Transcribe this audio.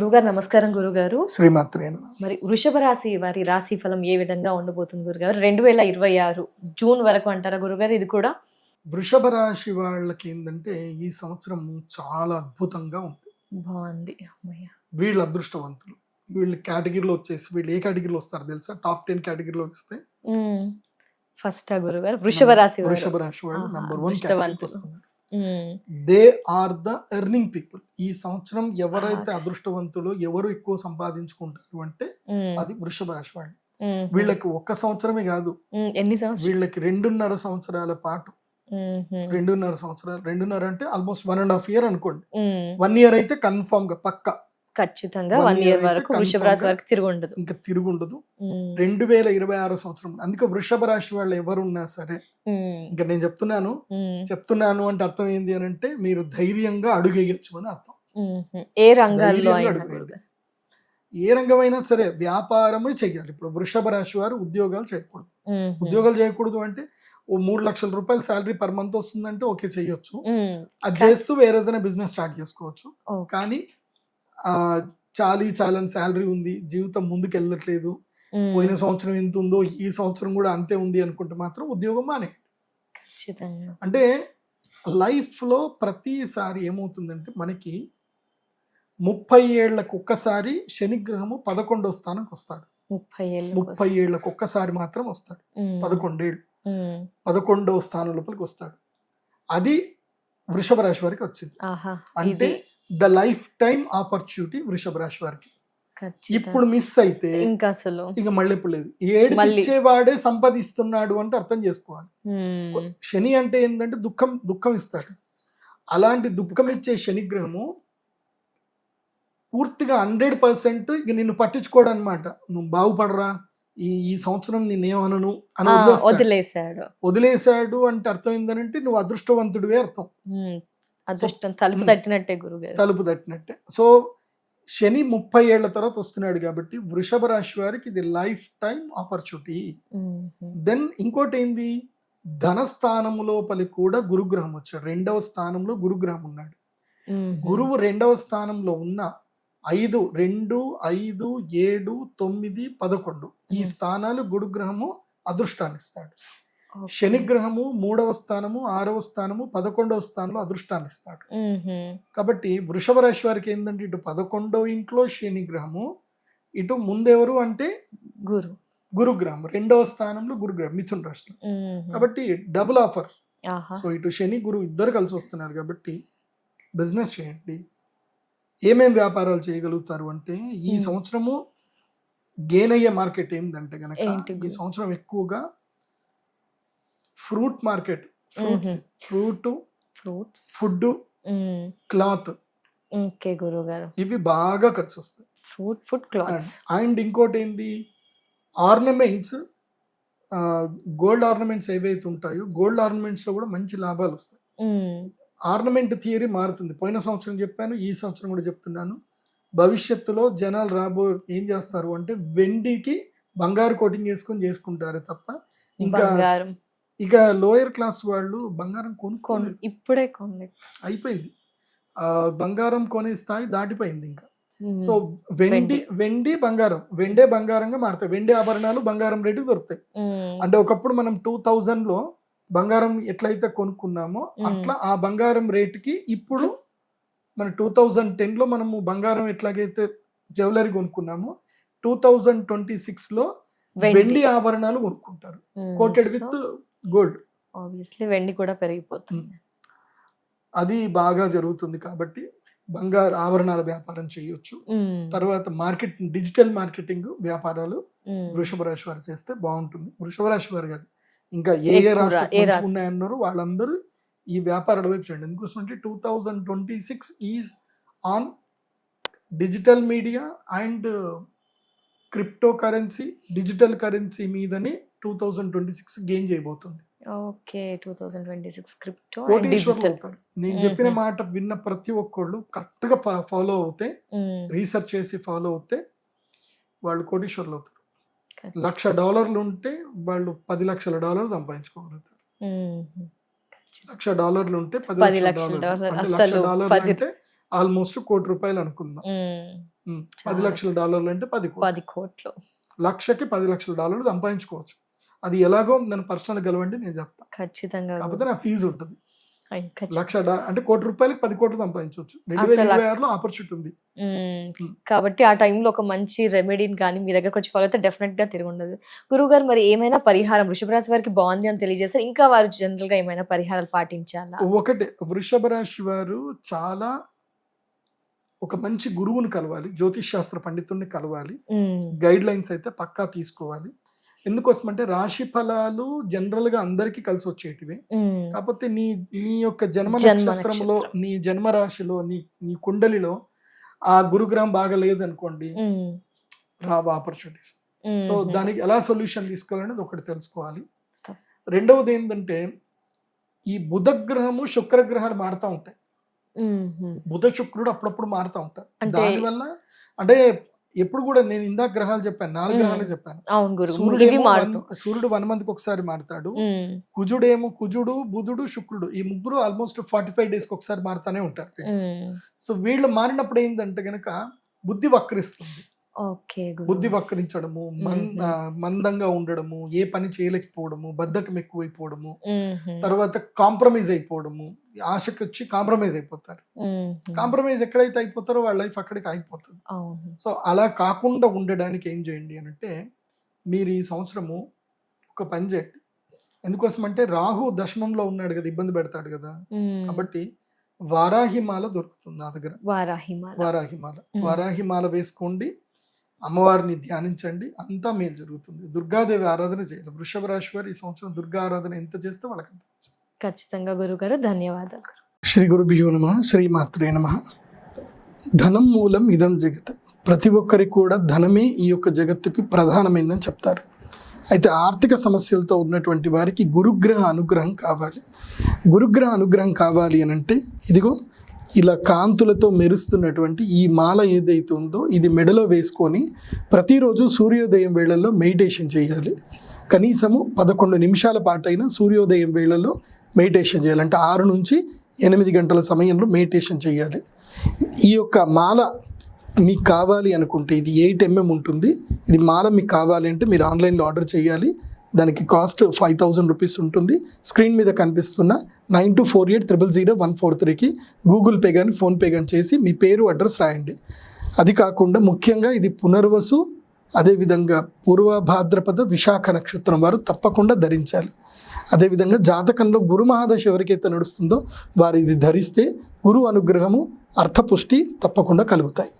గురుగారు నమస్కారం గురుగారు శ్రీమాత్రే. మరి వృషభ రాశి వారి రాశి ఫలం ఏ విధంగా ఉండబోతుంది గురుగారు రెండు వేల ఇరవై ఆరు జూన్ వరకు అంటారా గురుగారు ఇది కూడా? వృషభ రాశి వాళ్ళకి ఏంటంటే ఈ సంవత్సరం చాలా అద్భుతంగా ఉంది. బాగుంది. వీళ్ళు అదృష్టవంతులు. వీళ్ళు కేటగిరీలో వచ్చేసి వీళ్ళు ఏ కేటగిరీలో వస్తారు తెలుసా? టాప్ టెన్ కేటగిరీలో వస్తే? ఫస్ట్ గురుగారు వృషభ రాశి. వృషభ రాశి వాళ్ళు నంబర్ వన్. వస్తున్నారు. They are the earning people ఈ సంవత్సరం ఎవరైతే అదృష్టవంతులు ఎవరు ఎక్కువ సంపాదించుకుంటారు అంటే ఉమ్, అది వృషభ రాశి వాళ్ళు. ఉమ్, వీళ్ళకి ఒక్క సంవత్సరమే కాదు. ఉమ్, ఎన్ని వీళ్ళకి రెండున్నర సంవత్సరాల పాటు. ఉమ్, రెండున్నర సంవత్సరాలు. రెండున్నర అంటే almost one and half year అనుకోండి. వన్ ఇయర్ అయితే కన్ఫామ్గా పక్క. ఖచ్చితంగా వన్ ఇయర్ వరకు వృషభ రాశి వారికి తిరిగి ఉండదు. ఇంకా తిరుగుండదు ఉమ్, రెండు వేల ఇరవై ఆరో సంవత్సరం. అందుకే వృషభ రాశి వాళ్ళు ఎవరున్నా సరే ఇంకా నేను చెప్తున్నాను చెప్తున్నాను అంటే అర్థం ఏంటి అని అంటే మీరు ధైర్యంగా అడుగేయచ్చు అని అర్థం. ఏ రంగాల్లో ఏ రంగమైనా సరే వ్యాపారమే చెయ్యాలి. ఇప్పుడు వృషభ రాశి వారు ఉద్యోగాలు చేయకూడదు. ఉద్యోగాలు చేయకూడదు అంటే ఓ మూడు లక్షల రూపాయలు శాలరీ పర్ మంత్ వస్తుందంటే ఓకే చెయ్యొచ్చు. ఉమ్, అది చేస్తూ వేరే ఏదైనా బిజినెస్ స్టార్ట్ చేసుకోవచ్చు. కానీ చాలీ చాలని శాలరీ ఉంది జీవితం ముందుకు వెళ్ళట్లేదు పోయిన సంవత్సరం ఎంత ఉందో ఈ సంవత్సరం కూడా అంతే ఉంది అనుకుంటే మాత్రం ఉద్యోగం మానే అంటే లైఫ్లో ప్రతిసారి ఏమవుతుందంటే మనకి ముప్పై ఏళ్ళకు ఒక్కసారి శనిగ్రహము పదకొండో స్థానంకి వస్తాడు. ముప్పై ఏళ్ళు ముప్పై ఏళ్ళకు ఒక్కసారి మాత్రం వస్తాడు. పదకొండేళ్ళు. పదకొండవ స్థానం లోపలికి వస్తాడు. అది వృషభ రాశి వారికి వచ్చింది. అంటే ద లైఫ్ టైం ఆపర్చునిటీ వృషభ రాశి వారికి. ఇప్పుడు మిస్ అయితే ఇంకా అసలు. ఇక మళ్ళీ ఇప్పుడు లేదు. ఏడు మళ్ళీ. ఇచ్చేవాడే సంపాదిస్తున్నాడు అంటే అర్థం చేసుకోవాలి. శని అంటే ఏంటంటే దుఃఖం దుఃఖం ఇస్తాడు. అలాంటి దుఃఖం ఇచ్చే శనిగ్రహము పూర్తిగా హండ్రెడ్ పర్సెంట్ ఇక నిన్ను పట్టించుకోడు అనమాట నువ్వు బాగుపడరా ఈ ఈ సంవత్సరం నేనేమనను అని. వదిలేశాడు. వదిలేశాడు అంటే అర్థం ఏంటంటే నువ్వు అదృష్టవంతుడివే అర్థం. అదృష్టం తలుపు. తట్టినట్టే గురుగారు. తలుపు తట్టినట్టే. సో శని ముప్పై ఏళ్ళ తర్వాత వస్తున్నాడు కాబట్టి వృషభ రాశి వారికి ఇది లైఫ్ టైం ఆపర్చునిటీ. దెన్ ఇంకోటి ఏంది ధనస్థానం లోపలి కూడా గురుగ్రహం వచ్చాడు. రెండవ స్థానంలో గురుగ్రహం ఉన్నాడు. గురువు రెండవ స్థానంలో ఉన్న ఐదు రెండు ఐదు ఏడు తొమ్మిది పదకొండు ఈ. స్థానాలు గురుగ్రహము అదృష్టాన్ని ఇస్తాడు. శనిగ్రహము మూడవ స్థానము ఆరవ స్థానము పదకొండవ స్థానంలో అదృష్టాన్ని ఇస్తాడు కాబట్టి వృషభ రాశి వారికి ఏంటంటే ఇటు పదకొండవ ఇంట్లో శని గ్రహము ఇటు ముందెవరు అంటే గురు. గురుగ్రహం రెండవ స్థానంలో గురుగ్రహం మిథున్ రాష్ట్రం. కాబట్టి డబుల్ ఆఫర్ సో ఇటు శని గురు ఇద్దరు కలిసి వస్తున్నారు కాబట్టి బిజినెస్ చేయండి. ఏమేం వ్యాపారాలు చేయగలుగుతారు అంటే ఈ. సంవత్సరము గెయిన్ అయ్యే మార్కెట్ ఏంటంటే గనక ఏంటి ఈ? సంవత్సరం ఎక్కువగా fruit market. Fruits. Fruit. Fruits. Food cloth. Okay గురువు గారు ఇవి బాగా ఖర్చు వస్తాయి ఫ్రూట్ ఫుడ్ క్లాత్స్. అండ్ ఇంకోటి ఏంది ఆర్నమెంట్స్ గోల్డ్ ఆర్నమెంట్స్ ఏవైతే ఉంటాయో గోల్డ్ ఆర్నమెంట్స్లో కూడా మంచి లాభాలు వస్తాయి. ఆర్నమెంట్ థియరీ మారుతుంది. పోయిన సంవత్సరం చెప్పాను ఈ సంవత్సరం కూడా చెప్తున్నాను. భవిష్యత్తులో జనాలు రాబో ఏం చేస్తారు అంటే వెండికి బంగారు కోటింగ్ వేసుకొని చేసుకుంటారు తప్ప ఇంకా ఇక లోయర్ క్లాస్ వాళ్ళు బంగారం కొన్ కొనుక్కోలేదు ఇప్పుడే కొన్ని అయిపోయింది. బంగారం కొనే స్థాయి దాటిపోయింది ఇంకా. సో వెండి వెండి. బంగారం వెండే బంగారంగా మారుతాయి. వెండి ఆభరణాలు బంగారం రేటుకి దొరుకుతాయి. అంటే ఒకప్పుడు మనం టూ థౌజండ్లో బంగారం ఎట్లయితే కొనుక్కున్నామో. అట్లా ఆ బంగారం రేటుకి ఇప్పుడు మన టూ థౌజండ్ టెన్లో మనము బంగారం ఎట్లాగైతే జ్యువెలరీ కొనుక్కున్నామో టూ థౌజండ్ ట్వంటీ సిక్స్లో వెండి ఆభరణాలు కొనుక్కుంటారు. కోటెడ్ విత్ గోల్డ్ ఆబ్వియస్లీ వెండి కూడా పెరిగిపోతుంది. అది బాగా జరుగుతుంది కాబట్టి బంగారు ఆభరణాల వ్యాపారం చేయొచ్చు. ఉమ్, తర్వాత మార్కెట్ డిజిటల్ మార్కెటింగ్ వ్యాపారాలు ఉమ్, వృషభ రాశి వారు చేస్తే బాగుంటుంది. వృషభ రాశి వారు కాదు ఇంకా ఏ ఏ ఎక్కువ రా- రాష్ట్రం ఏ మంచిగా రాష్ట్రం? ఉన్నాయన్నారు వాళ్ళందరూ ఈ వ్యాపారాల వైపు చేయండి ఎందుకోసం అంటే two thousand twenty six is on digital media and crypto currency digital currency మీదని two thousand twenty six gain చేయబోతుంది. Okay two thousand twenty six crypto digital. నేను చెప్పిన. మాట విన్న ప్రతి ఒక్కళ్ళు కరెక్ట్గా ఫాలో అవుతే రీసెర్చ్ చేసి ఫాలో అవుతే వాళ్ళు కోటీశ్వర్లు అవుతారు. లక్ష డాలర్లు ఉంటే వాళ్ళు పది లక్షల డాలర్లు సంపాదించుకోగలుగుతారు. లక్ష డాలర్లు ఉంటే పది లక్షల డాలర్లు. డాలర్ అంటే ఆల్మోస్ట్ కోటి రూపాయలు అనుకుందాం. పది. లక్షల డాలర్లు అంటే పది పది కోట్లు. లక్షకి పది లక్షల డాలర్లు సంపాదించుకోవచ్చు. అది ఎలాగో నన్ను పర్సనల్ గెలవండి నేను చెప్తాను ఖచ్చితంగా కాకపోతే నా ఫీజు ఉంటుంది. లక్ష అంటే కోటి రూపాయలకి పది కోట్లు సంపాదించవచ్చు. రెండు వేల ఇరవై ఆరులో ఆపర్చునిటీ ఉంది. కాబట్టి ఆ టైంలో ఒక మంచి రెమెడీని కానీ మీ దగ్గరకు వచ్చి ఫాలో అయితే డెఫినెట్గా తిరిగి ఉండదు. గురువు గారు మరి ఏమైనా పరిహారం? వృషభ రాశి వారికి బాగుంది అని తెలియజేస్తారు ఇంకా వారు జనరల్గా ఏమైనా పరిహారాలు పాటించాలా? ఒకటే వృషభ రాశి వారు చాలా ఒక మంచి గురువుని కలవాలి. జ్యోతిష్ శాస్త్ర పండితుడిని కలవాలి. గైడ్ లైన్స్ అయితే పక్కా తీసుకోవాలి. ఎందుకోసం అంటే రాశి ఫలాలు జనరల్గా అందరికీ కలిసి వచ్చేటివి. కాకపోతే నీ నీ యొక్క జన్మ నక్షత్రంలో నక్షత్రం. నీ జన్మ రాశిలో నీ నీ కుండలిలో ఆ గురుగ్రహం బాగా లేదనుకోండి రావు ఆపర్చునిటీస్ సో దానికి ఎలా సొల్యూషన్ తీసుకోవాలనేది ఒకటి తెలుసుకోవాలి. రెండవది ఏంటంటే ఈ బుధగ్రహము శుక్రగ్రహాలు మారుతూ ఉంటాయి. బుధ శుక్రుడు అప్పుడప్పుడు మారుతూ ఉంటారు దానివల్ల అంటే ఎప్పుడు కూడా నేను ఇందాక గ్రహాలు చెప్పాను నాలుగు. గ్రహాలు చెప్పాను వన్- సూర్యుడు వన్ మంత్కి ఒకసారి మారుతాడు కుజుడేమో కుజుడు బుధుడు శుక్రుడు ఈ ముగ్గురు ఆల్మోస్ట్ ఫార్టీ ఫైవ్ డేస్కి ఒకసారి మారుతానే ఉంటారు. సో వీళ్ళు మారినప్పుడు ఏంటంటే గనక బుద్ధి వక్రిస్తుంది. బుద్ధి వక్రించడము మందంగా ఉండడము ఏ పని చేయలేకపోవడము బద్ధకం ఎక్కువైపోవడము తర్వాత కాంప్రమైజ్ అయిపోవడము ఆశకి వచ్చి కాంప్రమైజ్ అయిపోతారు. కాంప్రమైజ్ ఎక్కడైతే అయిపోతారో వాళ్ళ లైఫ్ అక్కడికి అవును. సో అలా కాకుండా ఉండడానికి ఏం చేయండి అని అంటే మీరు ఈ సంవత్సరము ఒక పని చేయండి. ఎందుకోసం అంటే రాహు దశమంలో ఉన్నాడు కదా ఇబ్బంది పెడతాడు కదా. కాబట్టి వారాహిమాల దొరుకుతుంది నా దగ్గర. వారాహిమాల. వారాహిమాల. వారాహిమాల వేసుకోండి. అమ్మవారిని ధ్యానించండి. అంతా మేలు జరుగుతుంది. దుర్గాదేవి ఆరాధన చేయాలి. వృషభ రాశి వారు ఈ సంవత్సరం దుర్గా ఆరాధన ఎంత చేస్తే వాళ్ళకి అంత. ఖచ్చితంగా గురువు గారు ధన్యవాదాలు. శ్రీ గురుభ్యో నమ శ్రీమాత్రే నమ. ధనం మూలం ఇదం జగత్. ప్రతి ఒక్కరికి కూడా ధనమే ఈ యొక్క జగత్తుకి ప్రధానమైందని చెప్తారు. అయితే ఆర్థిక సమస్యలతో ఉన్నటువంటి వారికి గురుగ్రహ అనుగ్రహం కావాలి. గురుగ్రహ అనుగ్రహం కావాలి అని అంటే ఇదిగో ఇలా కాంతులతో మెరుస్తున్నటువంటి ఈ మాల ఏదైతే ఉందో ఇది మెడలో వేసుకొని ప్రతిరోజు సూర్యోదయం వేళల్లో మెడిటేషన్ చేయాలి. కనీసము పదకొండు నిమిషాల పాటైనా సూర్యోదయం వేళల్లో మెడిటేషన్ చేయాలి. అంటే ఆరు నుంచి ఎనిమిది గంటల సమయంలో మెడిటేషన్ చేయాలి. ఈ యొక్క మాల మీకు కావాలి అనుకుంటే ఇది ఎయిట్ ఎంఎం ఉంటుంది. ఇది మాల మీకు కావాలి అంటే మీరు ఆన్లైన్లో ఆర్డర్ చేయాలి. దానికి కాస్ట్ ఫైవ్ థౌజండ్ రూపీస్ ఉంటుంది. స్క్రీన్ మీద కనిపిస్తున్న nine two four eight triple zero one four త్రీకి గూగుల్ పే కానీ ఫోన్పే కానీ చేసి మీ పేరు అడ్రస్ రాయండి. అది కాకుండా ముఖ్యంగా ఇది పునర్వసు అదేవిధంగా పూర్వ భాద్రపద విశాఖ నక్షత్రం వారు తప్పకుండా ధరించాలి. అదేవిధంగా జాతకంలో గురు మహాదశ ఎవరికైతే నడుస్తుందో వారు ఇది ధరిస్తే గురు అనుగ్రహము అర్థపుష్టి తప్పకుండా కలుగుతాయి.